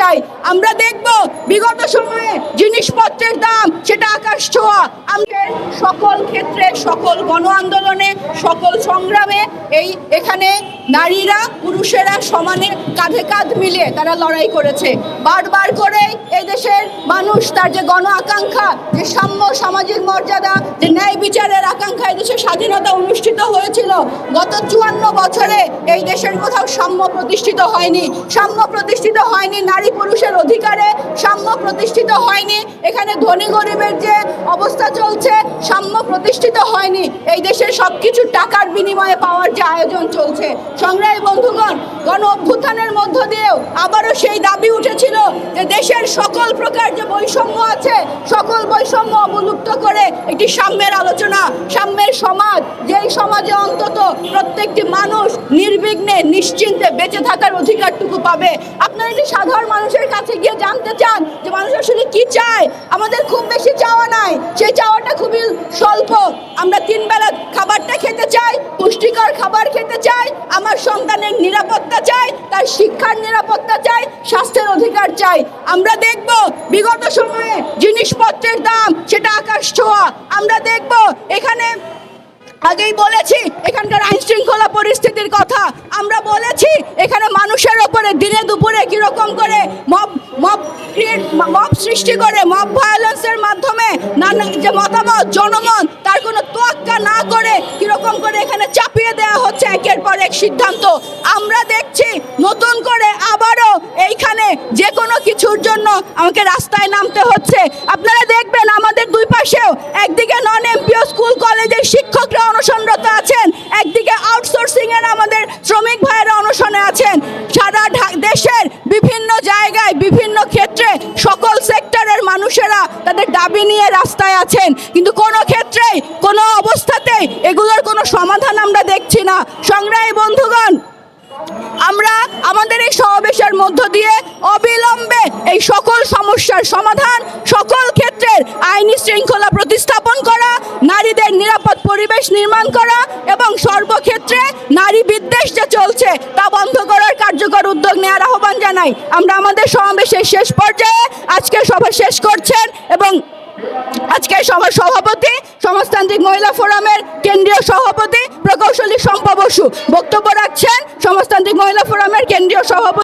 চাই। আমরা দেখব বিগত সময়ে জিনিসপত্রের দাম সেটা আকাশ ছোঁয়া। আমাদের সকল ক্ষেত্রে, সকল গণ আন্দোলনে, সকল সংগ্রামে এই এখানে নারীরা, পুরুষেরা সমানে কাঁধে কাঁধ মিলিয়ে তারা লড়াই করেছে। বারবার করে এই দেশের মানুষ তার যে গণ আকাঙ্ক্ষা, যে সাম্য সামাজিক মর্যাদা, যে ন্যায় বিচারের আকাঙ্ক্ষা এই দেশের স্বাধীনতা অনুষ্ঠিত হয়েছিল। গত চুয়ান্ন বছরে এই দেশের কোথাও সাম্য প্রতিষ্ঠিত হয়নি। সাম্য প্রতিষ্ঠিত হয়নি নারী পুরুষের অধিকারে প্রতিষ্ঠিত হয়নি। এখানে ধনী গরিবের যে অবস্থা চলছে সাম্য প্রতিষ্ঠিত হয়নি। এই দেশের সব কিছু টাকার বিনিময়ে পাওয়ার যে আয়োজন চলছে। সংগ্রাহী বন্ধুগণ, গণ অভ্যুত্থানের মধ্য দিয়েও আবারও সেই দাবি উঠেছিল যে দেশের সকল প্রকার যে বৈষম্য আছে, সকল বৈষম্য অবলুপ্ত করে একটি সাম্যের আলোচনা, সাম্যের সমাজ, যেই সমাজে অন্তত প্রত্যেকটি মানুষ নির্বিঘ্নে, নিশ্চিন্তে বেঁচে থাকার অধিকারটুকু পাবে। আপনারা একটি সাধারণ মানুষের কাছে গিয়ে জানতে চান যে মানুষ আসলে কি চায়, আমাদের খুব বেশি চাওয়া নাই। সেই চাওয়াটা খুবই স্বল্প। আমরা তিন বেলা খাবারটা চাই, পুষ্টিকর খাবার খেতে চাই, আমার সন্তানের নিরাপত্তা চাই, তার শিক্ষার নিরাপত্তা চাই, স্বাস্থ্যের অধিকার চাই। আমরা দেখব বিগত সময়ে জিনিসপত্রের দাম সেটা আকাশ ছোঁয়া। আমরা দেখব এখানে আগেই বলেছি, এখানকার আইন শৃঙ্খলা পরিস্থিতির কথা। আমরা বলেছি, এখানে মানুষের ওপরে দিনে দুপুরে কীরকম করে মব মব ক্রিয়েট মব সৃষ্টি করে, মব ভায়োলেন্সের মাধ্যমে নানা যে মতামত, জনমত না করে কীরকম করে এখানে চাপিয়ে দেওয়া হচ্ছে একের পর এক সিদ্ধান্ত। আমরা দেখছি নতুন করে আবারও এইখানে যে কোনো কিছুর জন্য আমাকে রাস্তায় নামতে হচ্ছে। আপনারা দেখবেন আমাদের দুই পাশেও একদিকে নন এমপিও স্কুল কলেজের শিক্ষকরা অনশনরত আছেন, একদিকে আউটসোর্সিং এর আমাদের শ্রমিক ভাইয়েরা অনশনে আছেন। সারা দেশের বিভিন্ন জায়গায় বিভিন্ন ক্ষেত্রে মানুষেরা তাদের দাবি নিয়ে রাস্তায় আছেন। কিন্তু কোনো ক্ষেত্রেই, কোনো অবস্থাতেই এগুলোর কোনো সমাধান আমরা দেখছি না। সংগ্রামী বন্ধুগণ, আমরা আমাদের এই সমাবেশের মধ্য দিয়ে অবিলম্বে এই সকল সমস্যার সমাধান, সকল ক্ষেত্রের আইনি শৃঙ্খলা প্রতিস্থাপন করা, নারীদের নিরাপদ পরিবেশ নির্মাণ করা এবং সর্বক্ষেত্রে নারী বিদ্বেষ যে চলছে তা বন্ধ করার কার্যকর উদ্যোগ নেওয়ার আহ্বান জানাই। আমরা আমাদের সমাবেশের শেষ পর্যায়ে আজকে সভা শেষ করছেন এবং আজকে সভার সভাপতি, সমাজতান্ত্রিক মহিলা ফোরামের কেন্দ্রীয় সভাপতি প্রকৌশলী শম্পা বসু বক্তব্য রাখছেন। সমাজতান্ত্রিক মহিলা ফোরামের কেন্দ্রীয় সভাপতি